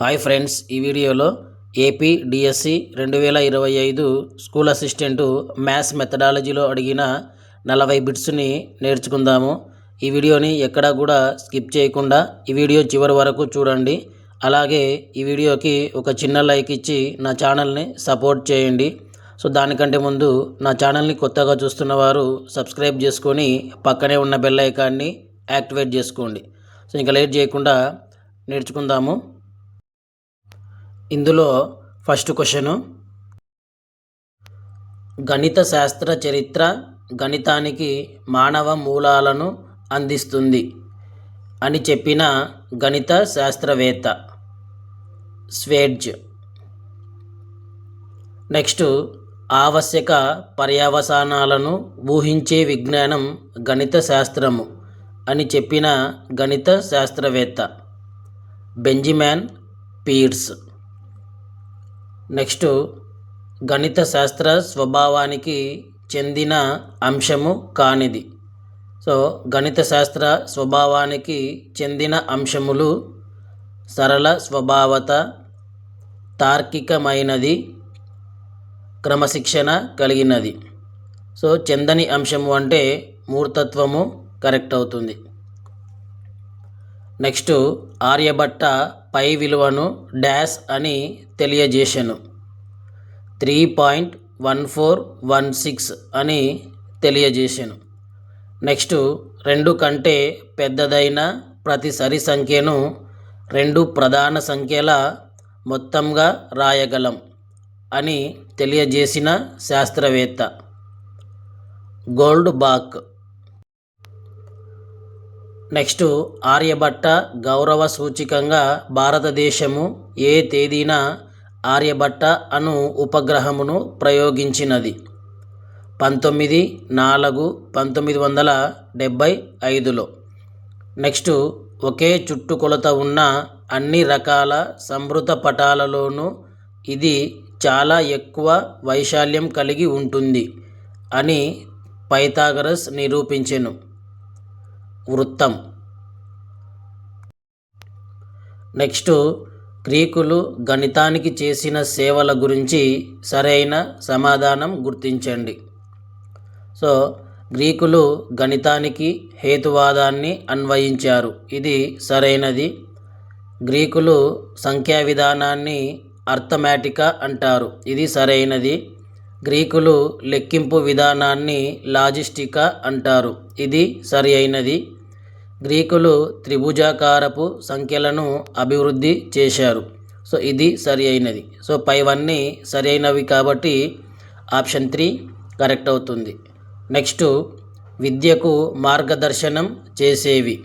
Hi friends ఈ వీడియోలో AP DSC రెండు వేల ఇరవై ఐదు స్కూల్ అసిస్టెంటు మ్యాథ్స్ మెథడాలజీలో అడిగిన నలభై బిట్స్ని నేర్చుకుందాము. ఈ వీడియోని ఎక్కడా కూడా స్కిప్ చేయకుండా ఈ వీడియో చివరి వరకు చూడండి. అలాగే ఈ వీడియోకి ఒక చిన్న లైక్ ఇచ్చి నా ఛానల్ని సపోర్ట్ చేయండి. సో దానికంటే ముందు నా ఛానల్ని కొత్తగా చూస్తున్న వారు సబ్స్క్రైబ్ చేసుకొని పక్కనే ఉన్న బెల్ ఐకాన్ని యాక్టివేట్ చేసుకోండి. సో ఇంకా లేట్ చేయకుండా నేర్చుకుందాము. ఇందులో ఫస్ట్ క్వశ్చను. గణిత శాస్త్ర చరిత్ర గణితానికి మానవ మూలాలను అందిస్తుంది అని చెప్పిన గణిత శాస్త్రవేత్త స్వేడ్జ్. నెక్స్ట్ ఆవశ్యక పర్యవసానాలను ఊహించే విజ్ఞానం గణిత శాస్త్రము అని చెప్పిన గణిత శాస్త్రవేత్త బెంజిమాన్ పీర్స్. నెక్స్ట్ గణిత శాస్త్ర స్వభావానికి చెందిన అంశము కానిది. సో గణిత శాస్త్ర స్వభావానికి చెందిన అంశములు సరళ స్వభావత తార్కికమైనది క్రమశిక్షణ కలిగినది. సో చెందని అంశము అంటే మూర్తత్వము కరెక్ట్ అవుతుంది. నెక్స్ట్ ఆర్యభట్ట పై విలువను డాష్ అని తెలియజేశాను. Three point one four one six అని తెలియజేశాను. నెక్స్ట్ రెండు కంటే పెద్దదైన ప్రతి సరి సంఖ్యను రెండు ప్రధాన సంఖ్యల మొత్తంగా రాయగలం అని తెలియజేసిన శాస్త్రవేత్త. గోల్డ్ బాక్ నెక్స్ట్ ఆర్యభట్ట గౌరవ సూచికంగా భారతదేశము ఏ తేదీన ఆర్యభట్ట అను ఉపగ్రహమును ప్రయోగించినది? పంతొమ్మిది నాలుగు పంతొమ్మిది వందల డెబ్భై ఐదులో. నెక్స్ట్ ఒకే చుట్టుకొలత ఉన్న అన్ని రకాల సమృత పటాలలోనూ ఇది చాలా ఎక్కువ వైశాల్యం కలిగి ఉంటుంది అని పైథాగరస్ నిరూపించెను. వృత్తం. నెక్స్ట్ గ్రీకులు గణితానికి చేసిన సేవల గురించి సరైన సమాధానం గుర్తించండి. సో గ్రీకులు గణితానికి హేతువాదాన్ని అన్వయించారు. ఇది సరైనది. గ్రీకులు సంఖ్యా విధానాన్ని అర్థమాటికా అంటారు. ఇది సరైనది. గ్రీకులు లెక్కింపు విధానాన్ని లాజిస్టికా అంటారు. ఇది సరి అయినది. గ్రీకులు త్రిభుజాకారపు సంఖ్యలను అభివృద్ధి చేశారు. సో ఇది సరి అయినది సో పైవన్నీ సరి అయినవి కాబట్టి ఆప్షన్ త్రీ కరెక్ట్ అవుతుంది. నెక్స్ట్ విద్యకు మార్గదర్శనం చేసేవి.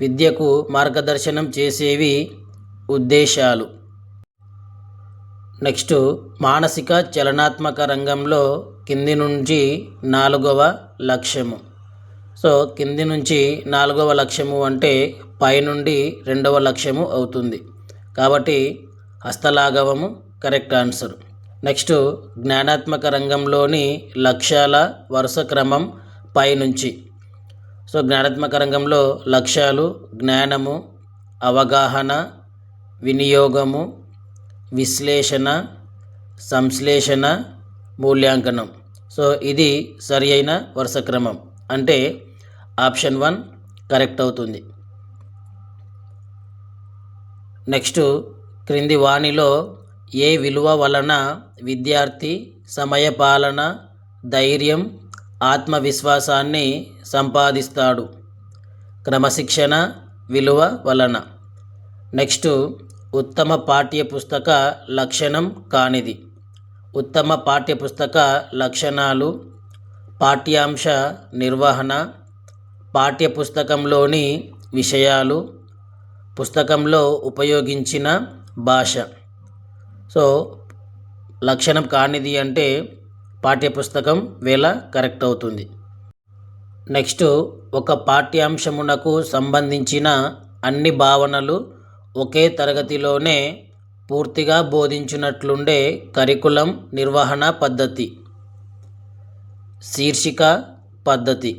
విద్యకు మార్గదర్శనం చేసేవి ఉద్దేశాలు. నెక్స్ట్ మానసిక చలనాత్మక రంగంలో కింది నుంచి నాలుగవ లక్ష్యము. సో కింది నుంచి నాలుగవ లక్ష్యము అంటే పైనుండి రెండవ లక్ష్యము అవుతుంది. కాబట్టి హస్తలాఘవము కరెక్ట్ ఆన్సర్. నెక్స్ట్ జ్ఞానాత్మక రంగంలోని లక్ష్యాల వరుస క్రమం పైనుంచి సో జ్ఞానాత్మక రంగంలో లక్ష్యాలు జ్ఞానము అవగాహన వినియోగము విశ్లేషణ సంశ్లేషణ మూల్యాంకనం. సో ఇది సరి అయిన వరుస క్రమం. అంటే ఆప్షన్ వన్ కరెక్ట్ అవుతుంది. నెక్స్ట్ క్రింది వాణిలో ఏ విలువ వలన విద్యార్థి సమయపాలన ధైర్యం ఆత్మవిశ్వాసాన్ని సంపాదిస్తాడు? క్రమశిక్షణ విలువ వలన. నెక్స్ట్ ఉత్తమ పాఠ్యపుస్తక లక్షణం కానిది. ఉత్తమ పాఠ్యపుస్తక లక్షణాలు పాఠ్యాంశ నిర్వహణ పాఠ్యపుస్తకంలోని విషయాలు పుస్తకంలో ఉపయోగించిన భాష. సో లక్షణం కానిది అంటే పాఠ్యపుస్తకం వేళ కరెక్ట్ అవుతుంది. నెక్స్ట్ ఒక పాఠ్యాంశమునకు సంబంధించిన అన్ని భావనలు ఒకే తరగతిలోనే పూర్తిగా బోధించినట్లుండే కరికులం నిర్వహణ పద్ధతి. శీర్షిక పద్ధతి.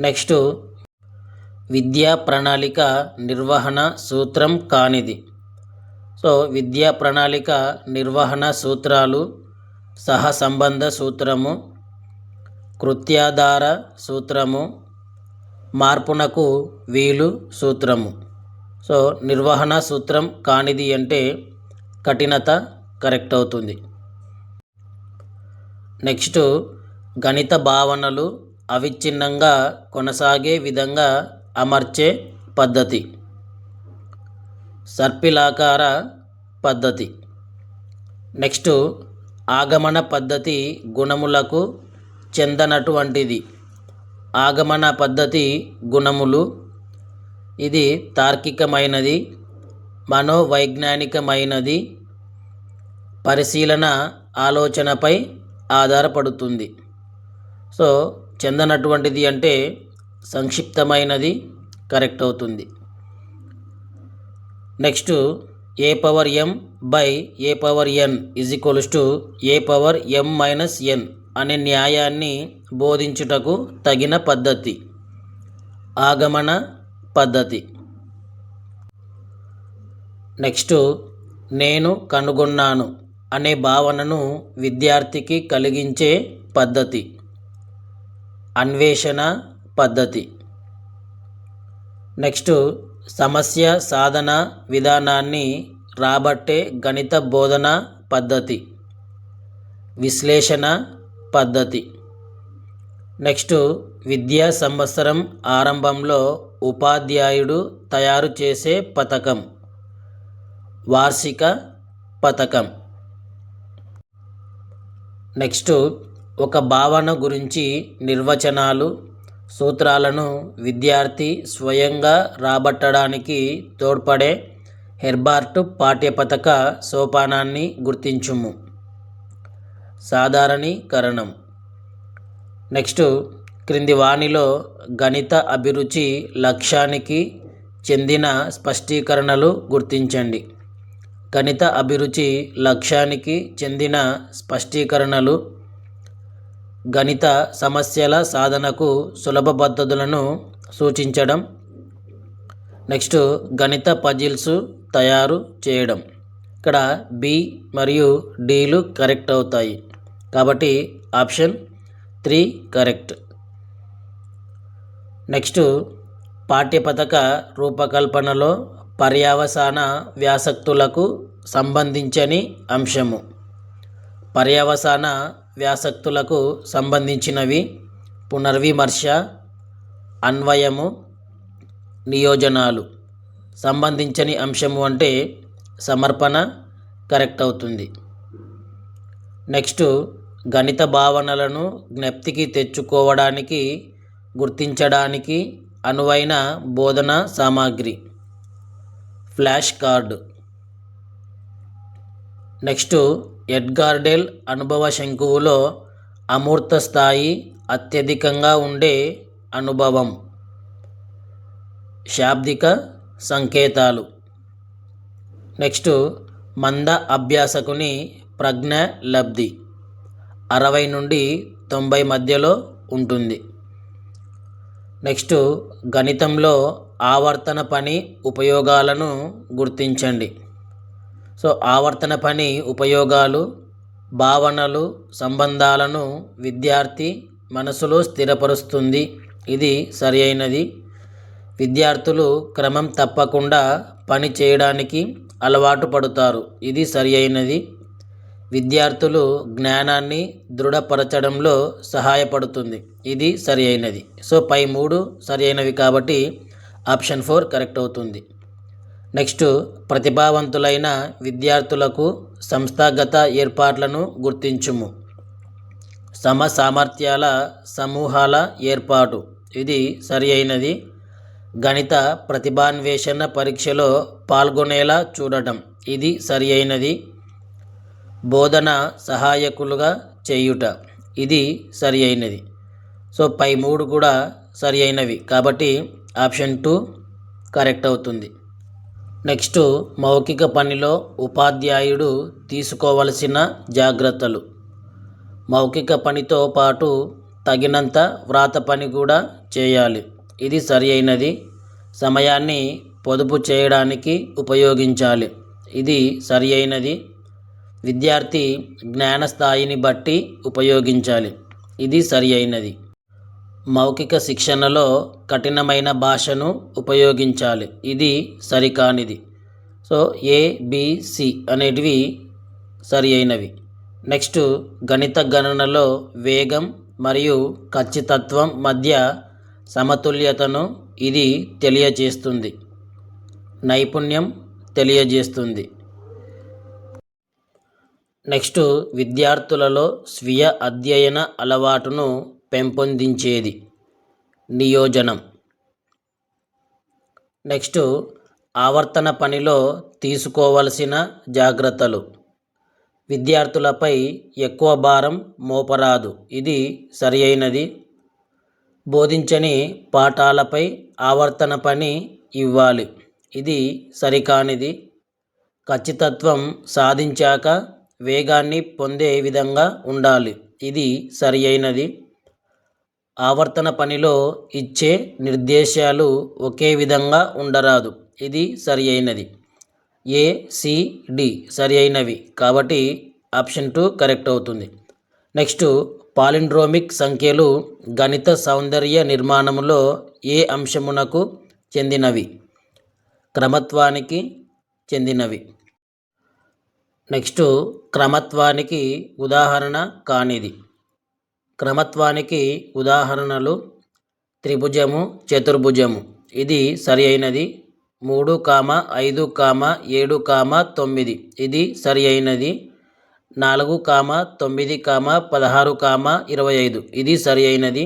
నెక్స్ట్ విద్యా ప్రణాళిక నిర్వహణ సూత్రం కానిది. సో విద్యా ప్రణాళిక నిర్వహణ సూత్రాలు సహసంబంధ సూత్రము కృత్యాధార సూత్రము మార్పునకు వీలు సూత్రము. సో నిర్వహణ సూత్రం కానిది అంటే కఠినత కరెక్ట్ అవుతుంది నెక్స్ట్ గణిత భావనలు అవిచ్ఛిన్నంగా కొనసాగే విధంగా అమర్చే పద్ధతి. సర్పిలాకార పద్ధతి. నెక్స్ట్ ఆగమన పద్ధతి గుణములకు చెందనటువంటిది. ఆగమన పద్ధతి గుణములు. ఇది తార్కికమైనది మనోవైజ్ఞానికమైనది పరిశీలన ఆలోచనపై ఆధారపడుతుంది. సో చెందనటువంటిది అంటే సంక్షిప్తమైనది కరెక్ట్ అవుతుంది. Next a power m by a power n is equals to a power m minus n అనే న్యాయాన్ని బోధించుటకు తగిన పద్ధతి. ఆగమన పద్ధతి. నెక్స్ట్ నేను కనుగొన్నాను అనే భావనను విద్యార్థికి కలిగించే పద్ధతి. అన్వేషణ పద్ధతి. నెక్స్ట్ సమస్య సాధన విధానాన్ని రాబట్టే గణిత బోధన పద్ధతి. విశ్లేషణ పద్ధతి. నెక్స్ట్ విద్యా సంవత్సరం ఆరంభంలో ఉపాధ్యాయుడు తయారు చేసే పథకం. వార్షిక పథకం. నెక్స్ట్ ఒక భావన గురించి నిర్వచనాలు సూత్రాలను విద్యార్థి స్వయంగా రాబట్టడానికి తోడ్పడే హెర్బార్ట్ పాఠ్యపథక సోపానాన్ని గుర్తించుము. సాధారణీకరణం. నెక్స్ట్ క్రింది వాణిలో గణిత అభిరుచి లక్ష్యానికి చెందిన స్పష్టీకరణలు గుర్తించండి. గణిత అభిరుచి లక్ష్యానికి చెందిన స్పష్టీకరణలు గణిత సమస్యల సాధనకు సులభ పద్ధతులను సూచించడం. నెక్స్ట్ గణిత పజిల్స్ తయారు చేయడం. ఇక్కడ బి మరియు డీలు కరెక్ట్ అవుతాయి. కాబట్టి ఆప్షన్ త్రీ కరెక్ట్. నెక్స్ట్ పాఠ్యపథక రూపకల్పనలో పర్యావసాన వ్యాసక్తులకు సంబంధించని అంశము. పర్యవసాన వ్యాసక్తులకు సంబంధించినవి పునర్విమర్శ అన్వయము నియోజనాలు. సంబంధించని అంశము అంటే సమర్పణ కరెక్ట్ అవుతుంది నెక్స్ట్ గణిత భావనలను జ్ఞప్తికి తెచ్చుకోవడానికి గుర్తించడానికి అనువైన బోధన సామాగ్రి. Flash card. నెక్స్ట్ ఎడ్గార్డెల్ అనుభవ శంకువులో అమూర్త స్థాయి అత్యధికంగా ఉండే అనుభవం. శాబ్దిక సంకేతాలు. నెక్స్ట్ మంద అభ్యాసకుని ప్రజ్ఞ లబ్ధి. అరవై నుండి తొంభై మధ్యలో ఉంటుంది. నెక్స్ట్ గణితంలో ఆవర్తన పని ఉపయోగాలను గుర్తించండి. సో ఆవర్తన పని ఉపయోగాలు భావనలు సంబంధాలను విద్యార్థి మనసులో స్థిరపరుస్తుంది. ఇది సరి అయినది విద్యార్థులు క్రమం తప్పకుండా పని చేయడానికి అలవాటు పడుతారు. ఇది సరి అయినది విద్యార్థులు జ్ఞానాన్ని దృఢపరచడంలో సహాయపడుతుంది. ఇది సరి అయినది సో పై మూడు సరి అయినవి కాబట్టి ఆప్షన్ ఫోర్ కరెక్ట్ అవుతుంది. నెక్స్ట్ ప్రతిభావంతులైన విద్యార్థులకు సంస్థాగత ఏర్పాట్లను గుర్తించుము. సమ సామర్థ్యాల సమూహాల ఏర్పాటు. ఇది సరి అయినది. గణిత ప్రతిభాన్వేషణ పరీక్షలో పాల్గొనేలా చూడటం. ఇది సరి అయినది. బోధన సహాయకులుగా చేయుట. ఇది సరి అయినది. సో పై మూడు కూడా సరి అయినవి. కాబట్టి ఆప్షన్ టూ కరెక్ట్ అవుతుంది. నెక్స్ట్ మౌఖిక పనిలో ఉపాధ్యాయుడు తీసుకోవలసిన జాగ్రత్తలు. మౌఖిక పనితో పాటు తగినంత వ్రాత పని కూడా చేయాలి. ఇది సరి అయినది సమయాన్ని పొదుపు చేయడానికి ఉపయోగించాలి. ఇది సరి అయినది విద్యార్థి జ్ఞాన స్థాయిని బట్టి ఉపయోగించాలి. ఇది సరి అయినది మౌఖిక శిక్షణలో కఠినమైన భాషను ఉపయోగించాలి. ఇది సరికానిది. సో ఏబిసి అనేటివి సరి అయినవి నెక్స్ట్ గణిత గణనలో వేగం మరియు ఖచ్చితత్వం మధ్య సమతుల్యతను ఇది తెలియజేస్తుంది. నైపుణ్యం తెలియజేస్తుంది. నెక్స్ట్ విద్యార్థులలో స్వీయ అధ్యయన అలవాటును పెంపొందించేది. నియోజనం. నెక్స్ట్ ఆవర్తన పనిలో తీసుకోవలసిన జాగ్రత్తలు. విద్యార్థులపై ఎక్కువ భారం మోపరాదు. ఇది సరి అయినది బోధించని పాఠాలపై ఆవర్తన పని ఇవ్వాలి. ఇది సరికానిది. ఖచ్చితత్వం సాధించాక వేగాన్ని పొందే విధంగా ఉండాలి. ఇది సరి అయినది ఆవర్తన పనిలో ఇచ్చే నిర్దేశాలు ఒకే విధంగా ఉండరాదు. ఇది సరి అయినది ఏ సి డి సరి అయినవి కాబట్టి ఆప్షన్ టూ కరెక్ట్ అవుతుంది. నెక్స్ట్ పాలిండ్రోమిక్ సంఖ్యలు గణిత సౌందర్య నిర్మాణంలో ఏ అంశమునకు చెందినవి? క్రమత్వానికి చెందినవి. నెక్స్ట్ క్రమత్వానికి ఉదాహరణ కానిది. క్రమత్వానికి ఉదాహరణలు త్రిభుజము చతుర్భుజము. ఇది సరి అయినది మూడు కామ ఐదు కామ ఏడు కామ తొమ్మిది. ఇది సరి అయినది నాలుగు కామ తొమ్మిది కామ పదహారు కామ ఇరవై ఐదు. ఇది సరి అయినది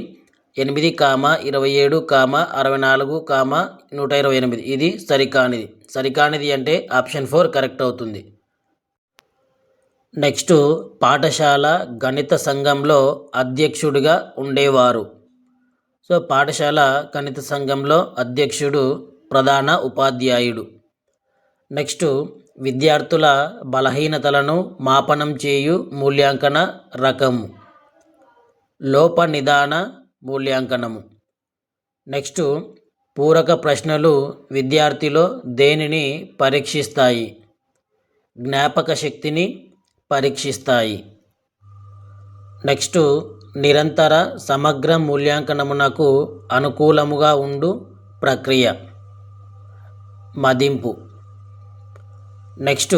ఎనిమిది కామ ఇరవై ఏడు కామ అరవై నాలుగు కామ నూట ఇరవై ఎనిమిది. ఇది సరికానిది. సరికానిది అంటే ఆప్షన్ ఫోర్ కరెక్ట్ అవుతుంది. నెక్స్ట్ పాఠశాల గణిత సంఘంలో అధ్యక్షుడిగా ఉండేవారు. సో పాఠశాల గణిత సంఘంలో అధ్యక్షుడు ప్రధాన ఉపాధ్యాయుడు. నెక్స్ట్ విద్యార్థుల బలహీనతలను మాపనం చేయు మూల్యాంకన రకము. లోప నిదాన మూల్యాంకనము. నెక్స్ట్ పూరక ప్రశ్నలు విద్యార్థిలో దేనిని పరీక్షిస్తాయి? జ్ఞాపక శక్తిని పరీక్షిస్తాయి. నెక్స్ట్ నిరంతర సమగ్ర మూల్యాంకనమునకు అనుకూలముగా ఉండు ప్రక్రియ. మదింపు. నెక్స్ట్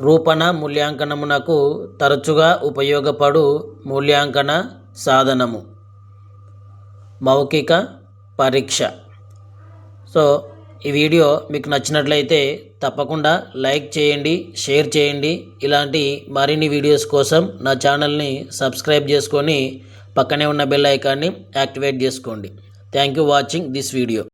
రూపణ మూల్యాంకనమునకు తరచుగా ఉపయోగపడు మూల్యాంకన సాధనము. మౌఖిక పరీక్ష. సో ఈ వీడియో మీకు నచ్చినట్లయితే తప్పకుండా లైక్ చేయండి షేర్ చేయండి. ఇలాంటి మరిన్ని వీడియోస్ కోసం నా ఛానల్ని సబ్స్క్రైబ్ చేసుకొని పక్కనే ఉన్న బెల్ ఐకాన్ని యాక్టివేట్ చేసుకోండి. Thank you watching this video